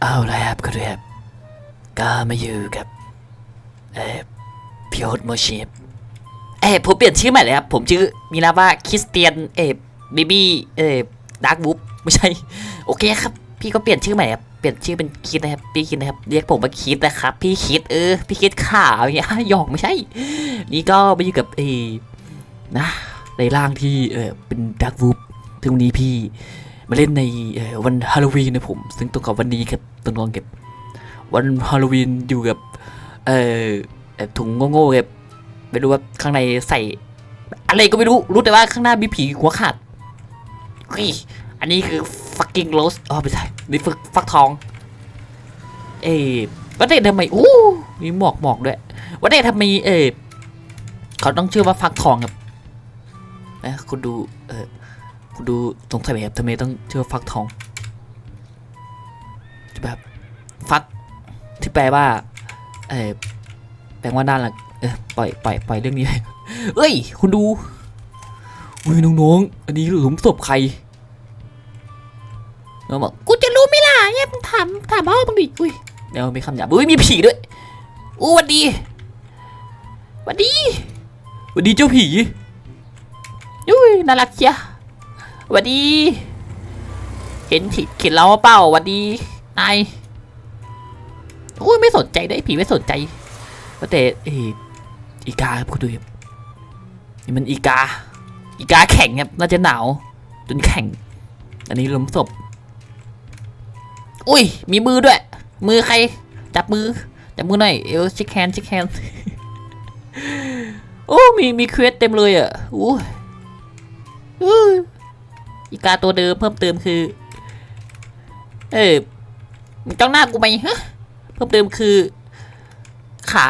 เอาละครับคุณครับก็มาอยู่กับเออพิโอตโมชิฟเอผมเปลี่ยนชื่อใหม่เลยครับ ผมชื่อมีนามว่าคริสเตียนเออบีบี้เออดาร์กบุ๊ไม่ใช่ โอเคครับ พี่ก็เปลี่ยนชื่อใหม่ครับ เปลี่ยนชื่อเป็นคิดนะครับ พี่คิดนะครับ เรียกผมว่าคิดนะครับ พี่คิดเออ พี่คิดข่าวอย่างเงี้ยหยอกไม่ใช่ นี่ก็มาอยู่กับเออนะในร่างที่เออเป็นดาร์กบุ๊ถึงวันนี้พี่ มาเล่นในวันฮาโลวีนนะผม ซึ่งตรงกับวันนี้ครับตรงกับเก็บ วันฮาโลวีนอยู่กับเอ่อถุงโง่ๆครับไม่รู้ว่าข้างในใส่ อะไรก็ไม่รู้ รู้แต่ว่าข้างหน้ามีผีหัวขาดเฮ้ยอันนี้คือ fucking rose อ๋อไม่ใช่นี่ฟักฟักทอง เอ๊ะว่าแต่ทำไมอู้มีหมอกหมอกด้วยว่าแต่ทำไมเออเขาต้องเชื่อว่าฟักทองครับนะคุณดูเออ ดูสงสัยไหมครับทำไมต้องเชื่อฟักทองแบบฟักที่แปลว่าเออแปลว่าด้านหลังเออปล่อยปล่อยปล่อยเรื่องนี้เอ้ย คุณดูอุ้ยน้องๆอันนี้หลุมศพใครน้องบอกกูจะรู้ไหมล่ะเนี่ยมึงถามถามพ่อมึงดิอุ้ยเดี๋ยวมีคำหยาบอุ้ยมีผีด้วยอู้วันดีวันดีวันดีเจ้าผีอุ้ยน่ารักเชีย วัดดี เห็นผิดเห็นเราเปล่าหวัดดีนายอุ้ยไม่สนใจได้ผีไม่สนใจแต่เอออีกาครับคุณดูครับนี่มันอีกา อีกาแข็งครับน่าจะหนาวจนแข็ง อันนี้ล้มศพ อุ้ย มีมือด้วย มือใคร จับมือ จับมือหน่อย เอวชิคแฮนชิคแฮนโอ้ มีมีเควสเต็มเลยอะอู้ อีกาตัวเดิมเพิ่มเติมคือ เออมึงจ้องหน้ากูไหมฮะเพิ่มเติมคือ ขา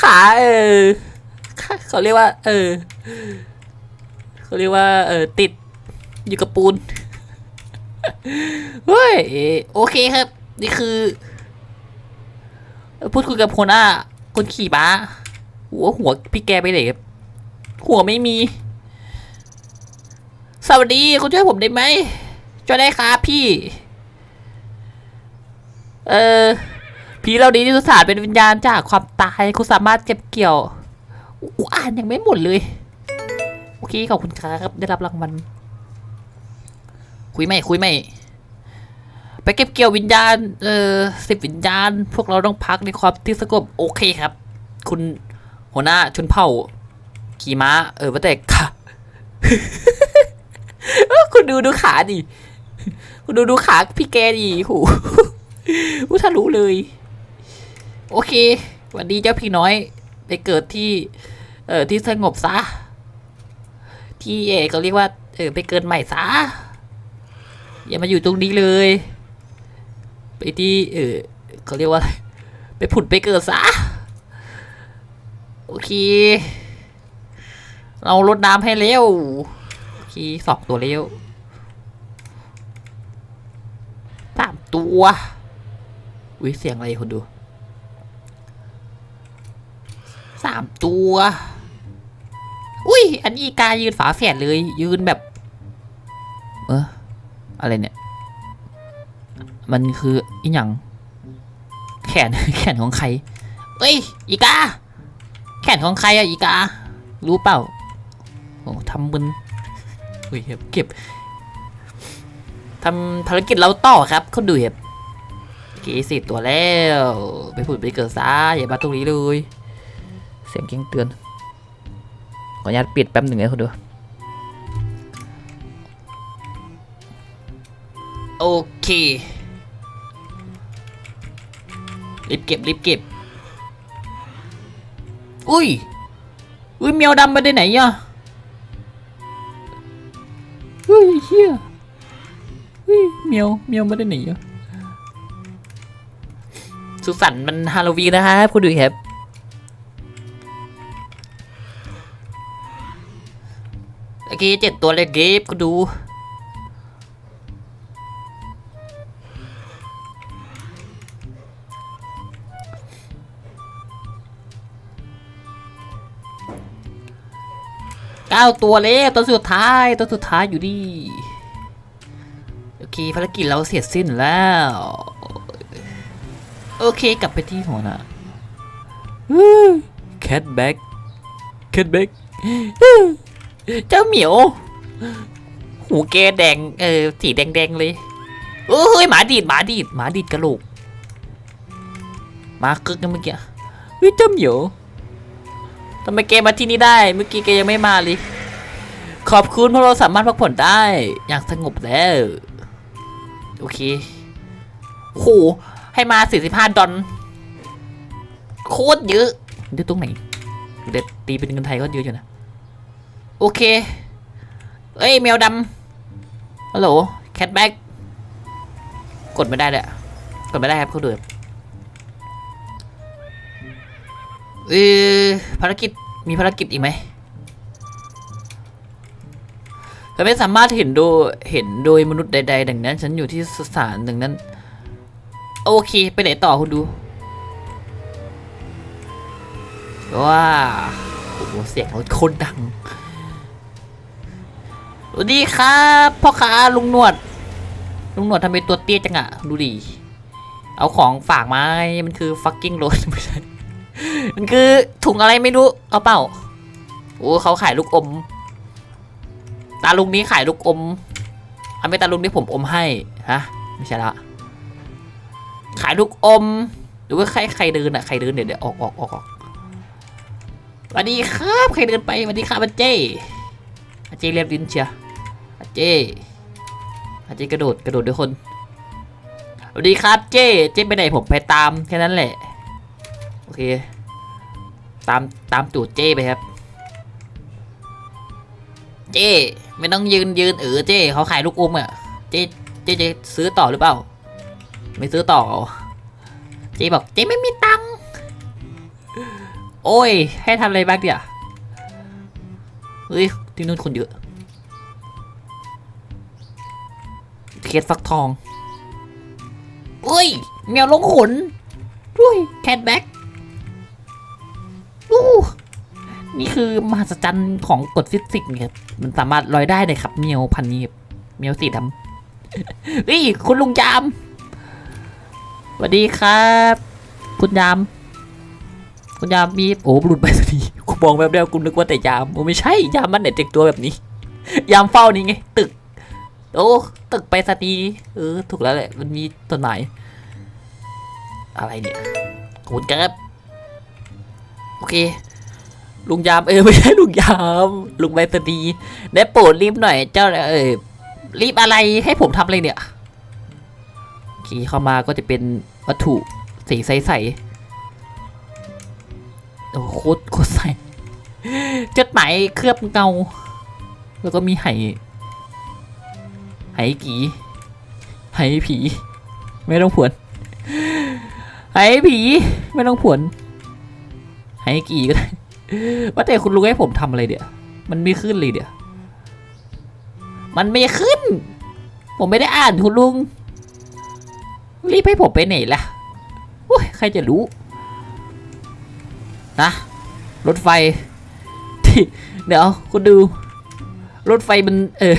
ขาเออขาเขาเรียกว่า เออเขาเรียกว่า เออติดอยู่กับปูนเฮ้ยโอเคครับ นี่คือ พูดคุยกับคนอะคนขี่ม้าหัวหัวพี่แกไปไหนครับหัวไม่มี สวัสดีคุณช่วยผมได้ไหมช่วยได้ครับพี่ เออผีเหล่านี้ที่สุสานเป็นวิญญาณจากความตายคุณสามารถเก็บเกี่ยวอู้อ่านยังไม่หมดเลยโอเคขอบคุณครับได้รับรางวัลคุยไหมคุยไหมไปเก็บเกี่ยววิญญาณ เออสิบวิญญาณ พวกเราต้องพักในความที่สงบโอเคครับ คุณหัวหน้าชนเผ่า ขี่ม้า เออว่าแต่ค่ะ คุณดูดูขาดิ คุณดูดูขาพี่แกดิหูหูทะลุเลย โอเค วัสดีเจ้าพี่น้อย ไปเกิดที่ เอ่อที่สงบซะ ที่เอก็เรียกว่า เออไปเกิดใหม่ซะ อย่ามาอยู่ตรงนี้เลย ไปที่ เออเขาเรียกว่าอะไร ไปผุดไปเกิดซะ โอเค เราลดน้ำให้เร็ว โอเคสองตัวเร็วสามตัวอุ้ยเสียงอะไรคนดูสามตัว อุ้ย อันนี้อีกายืนฝาแฝดเลย ยืนแบบ เอออะไรเนี่ย มันคืออีหยัง แขน แขนของใคร เอ้ย อีกา แขนของใครอะอีกา รู้เปล่า โอ้ทำมึน เฮ้ยเก็บทำภารกิจเราต่อครับคนดูเห็บกี่สิบตัวแล้ว ไปผุดไปเกิดซะอย่ามาตรงนี้เลย เสียงแจ้งเตือน ขออนุญาตปิดแป๊บหนึ่งนะคนดู โอเครีบเก็บรีบเก็บ อุ้ย อุ้ยแมวดำไปได้ไหนอะ เมียวเมียวไมาได้หนอะสุสันต์มันฮาโลวีนนะครับคุณดูครับโอเคเจ็ดตัวเลยเก็บคุณดูเก้าตัวเลยตัวสุดท้ายตัวสุดท้ายอยู่ดี เคภารกิจเราเสร็จสิ้นแล้ว โอเคกลับไปที่หัวหน้าแคทแบ็กแคทแบ็กเจ้าเหมียว หูแกแดง เออสีแดงๆเลยโอ้ยหมาดีดหมาดีดหมาดีดกระโหลกหมากึกกันเมื่อกี้เฮ้ยเจ้าเหมียวทำไมแกมาที่นี่ได้ เมื่อกี้แกยังไม่มาเลยขอบคุณเพราะเราสามารถพักผ่อนได้ อย่างสงบแล้ว โอเคโอ้โหให้มา45ดอลโคตรเยอะเดี๋ยวตรงไหนเดี๋ยวตีเป็นเงินไทยก็เยอะอยู่นะ โอเค เอ้ยแมวดำฮัลโหลแคทแบ็กกดไม่ได้เลยกดไม่ได้ครับเขาเดือบเออภารกิจมีภารกิจอีกไหม แต่ไม่สามารถเห็นโดยเห็นโดยมนุษย์ใด ๆ ดังนั้น ฉันอยู่ที่สถานดังนั้น โอเค ไปไหนต่อคุณดูว้าโอ้โหเสียงรถโคตรดังสวัสดีครับพ่อค้าลุงหนวด ลุงหนวดทำไมตัวเตี้ยจังอะดูดิเอาของฝากมาให้มันคือ fucking road ไม่ใช่มันคือถุงอะไรไม่รู้ เอาเปล่าโอ้เขาขายลูกอม ตาลุงนี้ขายลูกอมอันไม่ตาลุงที่ผมอมให้ฮะไม่ใช่ละขายลูกอม หรือว่าใครใครเดินอะใครเดินเดี๋ยวเดี๋ยวออกออกออกออกสวัสดีครับใครเดินไปสวัสดีครับอาเจ้อาเจ้เรียบดินเชียอาเจ้อาเจ้กระโดดกระโดดด้วยคนสวัสดีครับเจ้เจ้ไปไหนผมไปตามแค่นั้นแหละโอเค ตามตามตูดเจ้ไปครับ เจ้ไม่ต้องยืนยืนเออเจ้เขาขายลูกอมอะเจ้เจ้จะซื้อต่อหรือเปล่า ไม่ซื้อต่อ เจ๊บอกเจ๊ไม่มีตังค์โอ้ย ให้ทำอะไรบ้างเดี๋ยวเฮ้ยที่นู่นคนเยอะเคสฟักทองเฮ้ยแมวลงขนด้วยแคทแบ็กอู้ นี่คือมหัศจรรย์ของกฎฟิสิกส์เนี่ยครับ มันสามารถลอยได้เลยครับเมียวพันธุ์นี้ครับเมียวสีดำเฮ้ยคุณลุงจามสวัสดีครับ คุณยาม คุณยามมีโอ้หลุดไปสักทีกูมองแบบเดียวกูนึกว่าแต่ยามโอ้ไม่ใช่ยามมันไหนแต่งตัวแบบนี้ ยามเฝ้านี่ไง ตึก โอ้ตึกไปสักทีเออถูกแล้วแหละมันมีต้นไม้อะไรเนี่ยคุณครับโอเค ลุงยามเออไม่ใช่ลุงยามลุงใบสตีได้โปรดรีบหน่อย เจ้าเออรีบอะไรให้ผมทำอะไรเนี่ยขี่เข้ามาก็จะเป็นวัตถุสีใสๆโอ้โคตรโคตรใสจดหมายเคลือบเงา แล้วก็มีไหไหกีไหผี ไม่ต้องผวนไหผี ไม่ต้องผวนไหกีก็ได้ ว่าแต่คุณลุงให้ผมทำอะไรเดี๋ยวมันไม่ขึ้นเลยเดี๋ยวมันไม่ขึ้น ผมไม่ได้อ่านคุณลุง รีบให้ผมไปไหนล่ะโอ้ยใครจะรู้ นะ รถไฟที่เดี๋ยวคุณดู รถไฟมัน เออ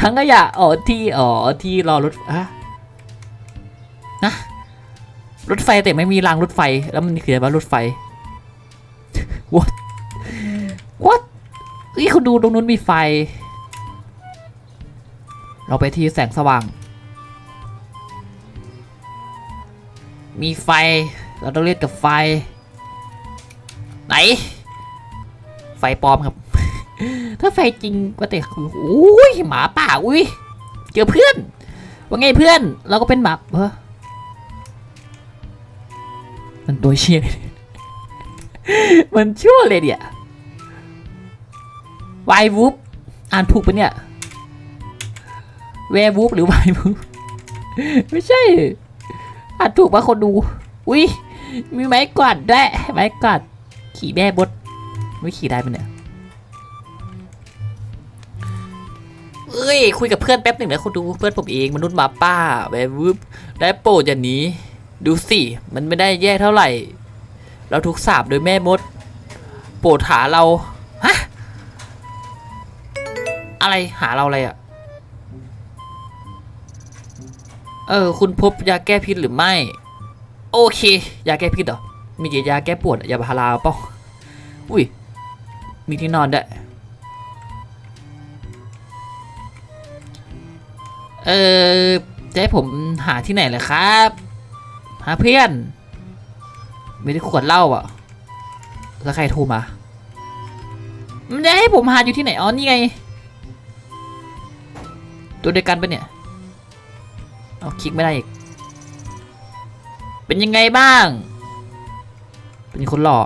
ทั้งขยะอ๋อที่อ๋อที่รอรถอะนะรถไฟแต่ไม่มีรางรถไฟ แล้วมันคืออะไรวะรถไฟ what what เฮ้ยคุณดูตรงนู้นมีไฟ เราไปที่แสงสว่าง มีไฟ เราต้องเล่นกับไฟ ไหน ไฟปลอมครับ ถ้าไฟจริงก็แต่คืออุ้ยหมาป่าอุ้ยเจอเพื่อน ว่าไงเพื่อน เราก็เป็นหมาเออมันตัวเชี่ยเลย มันชั่วเลยเนี่ยวายวูฟอ่านถูกปะเนี่ยแวร์วูฟหรือวายวูฟไม่ใช่ อ่านถูกปะคนดู อุ้ยมีไม้กวาดด้วยไม้กวาดขี่แม่บดไม่ขี่ได้ปะเนี่ยเอ้ย คุยกับเพื่อนแป๊บหนึ่งนะคนดูเพื่อนผมเองมนุษย์หมาป้าแบบวึบได้โปรดอย่างนี้ ดูสิ มันไม่ได้แย่เท่าไหร่ เราถูกสาบโดยแม่มด โปรดหาเรา ฮะ อะไรหาเราอะไรอะเออ คุณพบยาแก้พิษหรือไม่ โอเค ยาแก้พิษเหรอ มีกี่ยาแก้ปวดยาพาราเปล่าอุ้ย มีที่นอนด้วยเออจะให้ผมหาที่ไหนเลยครับ หาเพื่อน ม่ได้ขวดเหล้าอะ แล้วใครโทรมามันจะให้ผมหาอยู่ที่ไหน อ๋อ นี่ไง ตัวเดียวกันปะเนี่ย เอาคลิกไม่ได้อีก เป็นยังไงบ้าง เป็นคนหล่อ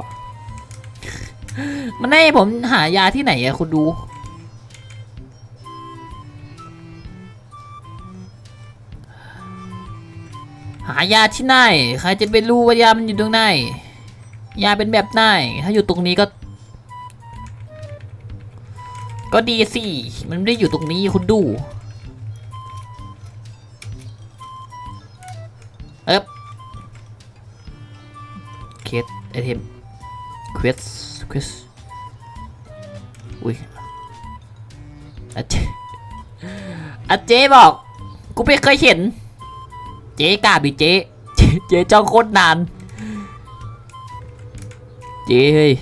มันให้ผมหายาที่ไหนอะคุณดูายาที่ไหน ใครจะไปรู้ว่ายามันอยู่ตรงไหน ยาเป็นแบบไหน ถ้าอยู่ตรงนี้ก็ ก็ดีสิ มันไม่ได้อยู่ตรงนี้คุณดู เอ๊บเคสไอเทมเควสเควสอุ้ยอาเจอาเจบอก กูไม่เคยเห็น จ๊กล้าบิเจ๊เจ๊จ้องโคตรนาน เจ๊เฮ้ย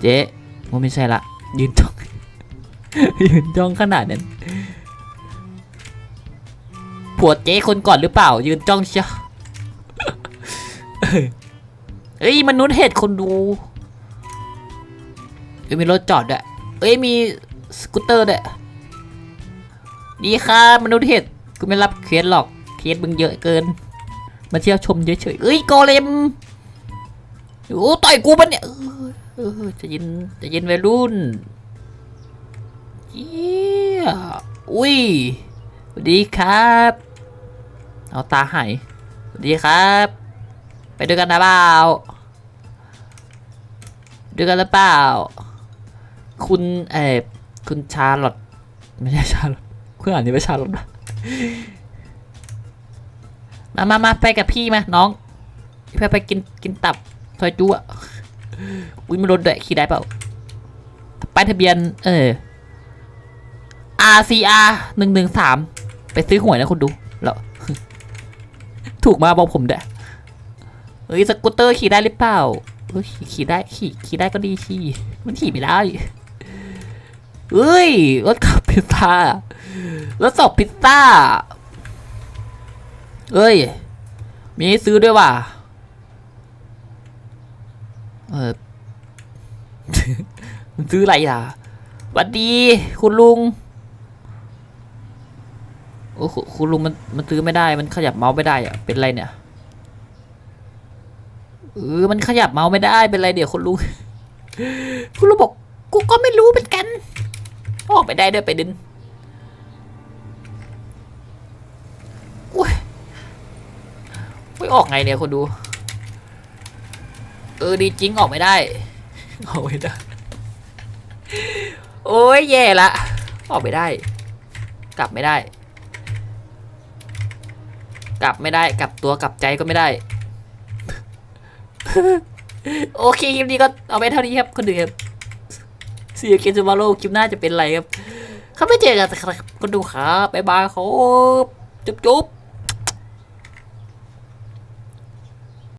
เจ๊มันไม่ใช่ละยืนจ้องยืนจ้องขนาดนั้นผัวเจ๊คนก่อนหรือเปล่า ยืนจ้องเชียวเอ้ยมนุษย์เห็ดคนดูเอ้ยมีรถจอดด้วยเอ้ยมีสกูตเตอร์ด้วยดีครับมนุษย์เห็ด กูไม่รับเคสหรอกเคสมึงเยอะเกิน มาเที่ยวชมเฉยๆเอ้ยโกเลมโอ้ต่อยกูปะเนี่ยเออจะยินจะยินวัยรุ่นเยี่ยอุ้ยสวัสดีครับ เอาตาหายสวัสดีครับ ไปด้วยกันนะเปล่าด้วยกันหรือเปล่า คุณเออคุณชาร์ลอตไม่ใช่ชาร์ลอตคุณอ่านนี่ว่ชาร์ลอตปะ มามามาไปกับพี่มาน้องพี่ไปไปกินกินตับซอยจุอะอุ้ยไม่รถด้วยขี่ได้เปล่าป้ายทะเบียน เออ RCR หนึ่งหนึ่งสามไปซื้อหวยนะคุณดูแล้วถูกมาบอกผมเด้อเฮ้ยสกูตเตอร์ขี่ได้หรือเปล่าเฮ้ยขี่ได้ขี่ขี่ได้ก็ดีขี่มันขี่ไม่ได้เฮ้ยรถขับ พิซซ่ารถสอบพิซซ่า เอ้ย มีให้ซื้อด้วยว่ะ เออมันซื้ออะไรอะวัสดี คุณลุง โอ้คุณคุณลุงมันมันซื้อไม่ได้ มันขยับเมาส์ไม่ได้อะเป็นไรเนี่ยเออมันขยับเมาส์ไม่ได้เป็นไรเดี๋ยวคุณลุง คุณลุงบอกกูก็ไม่รู้เป็นกัน ออกไปได้ด้วยไปดินอุ้ยอุ้ยออกไงเนี่ยคนดู เออดีจริงออกไม่ได้ออกไม่ได้โอ้ยแย่ละ ออกไม่ได้ กลับไม่ได้ กลับไม่ได้ กลับตัวกลับใจก็ไม่ได้ โอเคคลิปนี้ก็เอาไปเท่านี้ครับคนดูครับ เสียเกมจูมาโลคลิปหน้าจะเป็นอะไรครับ เขาไม่เจอกันครับคนดูครับบายบายครับจุ๊บจุ๊บ